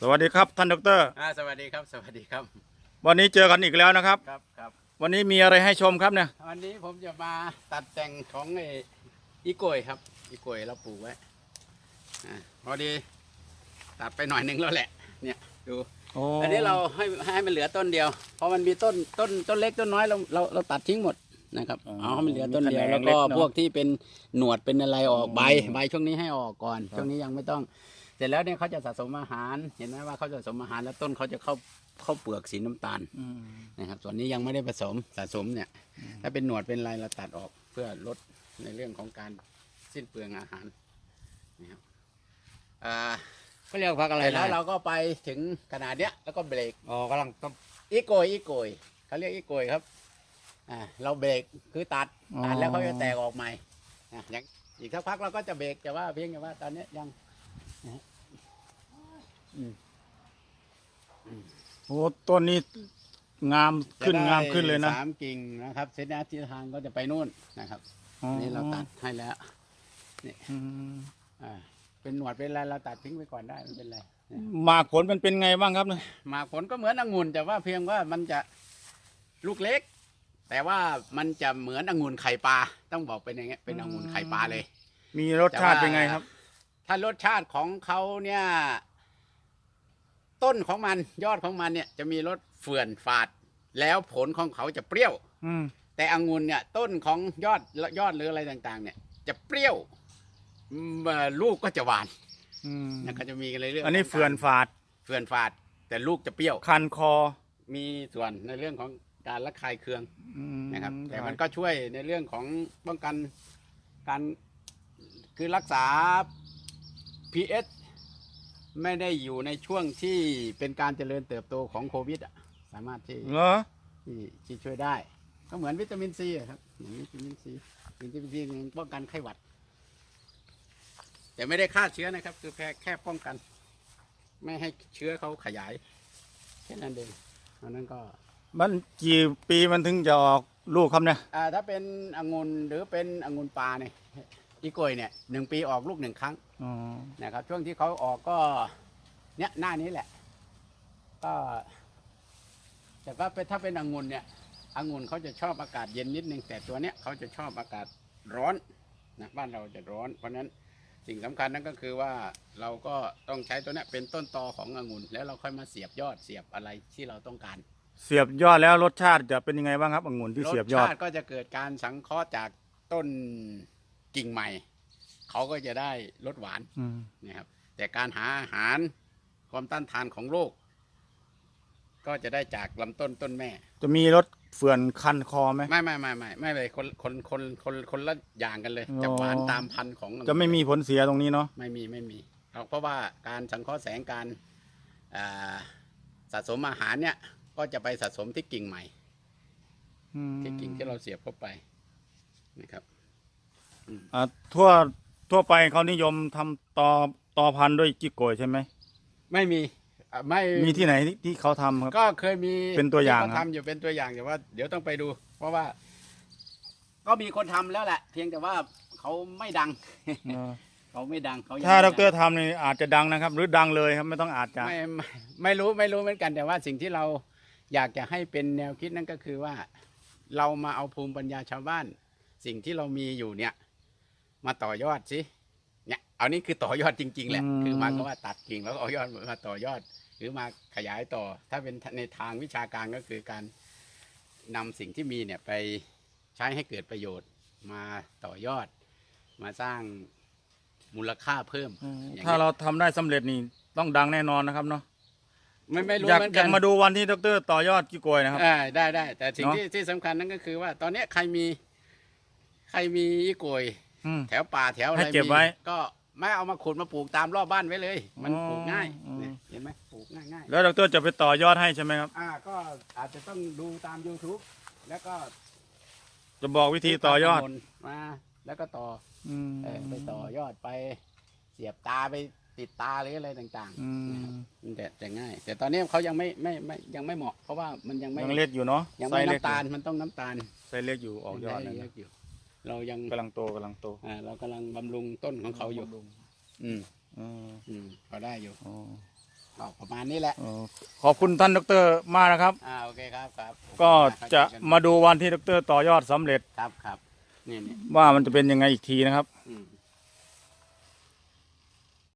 สวัสดีครับท่านดรอ่าสวัสดีครับ สวัสดีครับ วันนี้เจอกันอีกแล้วนะครับ ครับครับ วันนี้มีอะไรให้ชมครับเนี่ย วันนี้ผมจะมาตัดแต่งของไอ้อีโกยครับ อีโกยเราปลูกไว้อ่าพอดี ตัดไปหน่อยหนึงแล้วแหละ เนี่ยดู อันนี้เราให้ให้มันเหลือต้นเดียว เพราะมันมีต้นต้นต้นเล็กต้นน้อยเราเราเราตัดทิ้งหมดนะครับเอาให้มันเหลือต้นเดียวแล้วก็พวกที่เป็นหนวดเป็นอะไรออกใบใบช่วงนี้ให้ออกก่อน ช่วงนี้ยังไม่ต้อง เสร็จแล้วเนี่ยเขาจะสะสมอาหาร เห็นไหมว่าเขาจะสะสมอาหารแล้วต้นเขาจะเข้าเข้าเปลือกสีน้ำตาลอืมนะครับ ส่วนนี้ยังไม่ได้ผสมสะสมเนี่ย ถ้าเป็นหนวดเป็นอะไรเราตัดออกเพื่อลดในเรื่องของการสิ้นเปลืองอาหารนะครับอ่าเขาเรียกพักอะไรเสร็จนะแล้วเราก็ไปถึงขนาดเนี้ยแล้วก็เบรกอ๋อกำลังต้องอีโกยอีโกยเขาเรียกอีโกยครับอ่าเราเบรกคือตัดตัดแล้วเขาจะแตกออกใหม่นะอย่างอีกสักพักเราก็จะเบรกแต่ว่าเพียงแต่ว่าตอนเนี้ย ยังโอ้ต้นนี้งามขึ้นจะได้งามขึ้นเลยนะสามกิ่งนะครับเส้นทิศทางก็จะไปนู่นนะครับอ๋อนี่เราตัดให้แล้วอืมอ่าเป็นหนวดเป็นอะไรเราตัดทิ้งไปก่อนได้ไม่เป็นไรเนี่ยหมากผลมันเป็นไงบ้างครับเนี่ยหมากผลก็เหมือนองุ่นแต่ว่าเพียงว่ามันจะลูกเล็ก แต่ว่ามันจะเหมือนองุ่นไข่ปลาต้องบอกเป็นอย่างเงี้ยเป็นองุ่นไข่ปลาเลย มีรสชาติเป็นไงครับ ถ้ารสชาติของเขาเนี่ย ต้นของมันยอดของมันเนี่ย จะมีรสเฟื่อนฝาด แล้วผลของเขาจะเปรี้ยว อืม แต่องุ่นเนี่ย ต้นของยอดยอดหรืออะไรต่าง ๆ เนี่ย จะเปรี้ยวอืมเอ่อลูกก็จะหวานอืมนะก็จะมีกันเลยเรื่องอันนี้ขงการเฟื่อนฝาด เฟื่อนฝาด แต่ลูกจะเปรี้ยว คันคอมีส่วนในเรื่องของการระคายเคือง อืมนะครับแต่มันก็ช่วยในเรื่องของป้องกันการคือรักษา pH ไม่ได้อยู่ในช่วงที่เป็นการเจริญเติบโตของโควิดอะสามารถที่เหรอที่ที่ช่วยได้ ก็เหมือนวิตามินซีอะครับเหมือนวิตามินซีวิตามินซีมันป้องกันไข้หวัด แต่ไม่ได้ฆ่าเชื้อนะครับ คือแค่แค่ป้องกัน ไม่ให้เชื้อเขาขยายแค่นั้นเองเพราะนั้นก็มันกี่ปีมันถึงจะออกลูกครับเนี่ย อ่าถ้าเป็นองุ่นหรือเป็นองุ่นปลาเนี่ย อีโกยเนี่ยหนึ่งปีออกลูกหนึ่งครั้งอ๋อนะครับ ช่วงที่เขาออกก็ เนี่ยหน้านี้แหละ ก็ แต่ว่าเป็นถ้าเป็นองุ่นเนี่ยองุ่นเขาจะชอบอากาศเย็นนิดนึงแต่ตัวเนี้ยเขาจะชอบอากาศร้อนนะบ้านเราจะร้อน เพราะฉะนั้นสิ่งสำคัญนั่นก็คือว่าเราก็ต้องใช้ตัวเนี้ยเป็นต้นตอขององุ่นแล้วเราค่อยมาเสียบยอดเสียบอะไรที่เราต้องการ เสียบยอดแล้วรสชาติจะเป็นยังไงบ้างครับองุ่นที่เสียบยอดรสชาติก็จะเกิดการสังเคราะห์จากต้น กิ่งใหม่ เขาก็จะได้รสหวานอืมนะครับแต่การหาอาหารความต้านทานของโรคก็จะได้จากลำต้นต้นแม่ จะมีรสเฟื่อนคันคอไหม ไม่ไม่ไม่ไม่ไม่เลยคนคนคนคนคนละอย่างกันเลยอ๋อจะหวานตามพันธุ์ของจะไม่มีผลเสียตรงนี้เนาะไม่มีไม่มีเพราะเพราะว่าการสังเคราะห์แสงการอ่าสะสมอาหารเนี่ยก็จะไปสะสมที่กิ่งใหม่ อืมที่กิ่งที่เราเสียบเข้าไปนะครับ อ่าทั่วทั่วไปเขานิยมทำตอตอพันธุ์ด้วยจิกโกยใช่ไหมไม่มีอะไม่มีที่ไหนที่ที่เขาทำครับ ก็เคยมีเป็นตัวอย่างที่ครัเขาบทำอยู่เป็นตัวอย่างแต่ว่า เดี๋ยวต้องไปดู เพราะว่า ก็มีคนทำแล้วแหละ เพียงแต่ว่าเขาไม่ดัง เออเขาไม่ดังเขายังถ้าดไม่รดังทำนี่อาจจะดังนะครับ หรือดังเลยครับไม่ต้องอาจจะ ไม่ไม่ไม่รู้ไม่รู้เหมือนกัน แต่ว่าสิ่งที่เราอยากจะให้เป็นแนวคิดนั่นก็คือว่า เรามาเอาภูมิปัญญาชาวบ้าน สิ่งที่เรามีอยู่เนี่ย มาต่อยอดสิเนี่ยเอานี่คือต่อยอดจริง ๆแหละอืม คือหมายความว่าตัดกิ่งแล้วก็เอายอดมาต่อยอด หรือมาขยายต่อ ถ้าเป็นในทางวิชาการก็คือการนำสิ่งที่มีเนี่ยไปใช้ให้เกิดประโยชน์มาต่อยอด มาสร้างมูลค่าเพิ่มอืมอย่างถ้านี้ยเราทำได้สำเร็จนี่ต้องดังแน่นอนนะครับเนาะไม่ไม่รู้อยากเหมือนอกัยากน มาดูวันที่ดรต่อยอดจิกโกยนะครับ อ่าได้ได้แต่สิ่งเนอะที่ที่สำคัญนั่นก็คือว่าตอนเนี้ยใครมี ใครมีอีโกย อืม แถวป่าแถวอะไรให้เก็บมีไว้ก็ไม่เอามาขุดมาปลูกตามรอบบ้านไว้เลย มันอ๋อปลูกง่ายอ๋อเนี่ยเห็นไหมปลูกง่ายง่ายแล้วดรจะไปต่อยอดให้ใช่ไหมครับ อ่าก็อาจจะต้องดูตาม YouTube แล้วก็จะบอกวิธีต่อยอดตามถนนมาแล้วก็ต่ออืมเออไปต่อยอดไป เสียบตาไปติดตาหรืออะไรต่างอืๆนะคมรับมันแต่แต่ง่าย แต่ตอนนี้เขายังไม่ไม่ไม่ยังไม่เหมาะ เพราะว่ามันยังไม่ยังเล็กอยู่เนาะยังไซไม่ส์เล็กน้ำตาลมันต้องน้ำตาลไซส์เล็กอยู่ออกยอดยันะงเล็กอยู่ เรายังกำลังโตกำลังโต อ่าเรากำลังบำรุงต้นของเขาอยู่ อืมอืมอืมพอได้อยู่อ๋อก็ประมาณนี้แหละ เออขอบคุณท่านดรมากนะครับ อ่าโอเคครับครับก็จะเข้าใจกันมาดูวันที่ดรต่อยอดสำเร็จครับครับนี่นี่ว่ามันจะเป็นยังไงอีกทีนะครับ อืม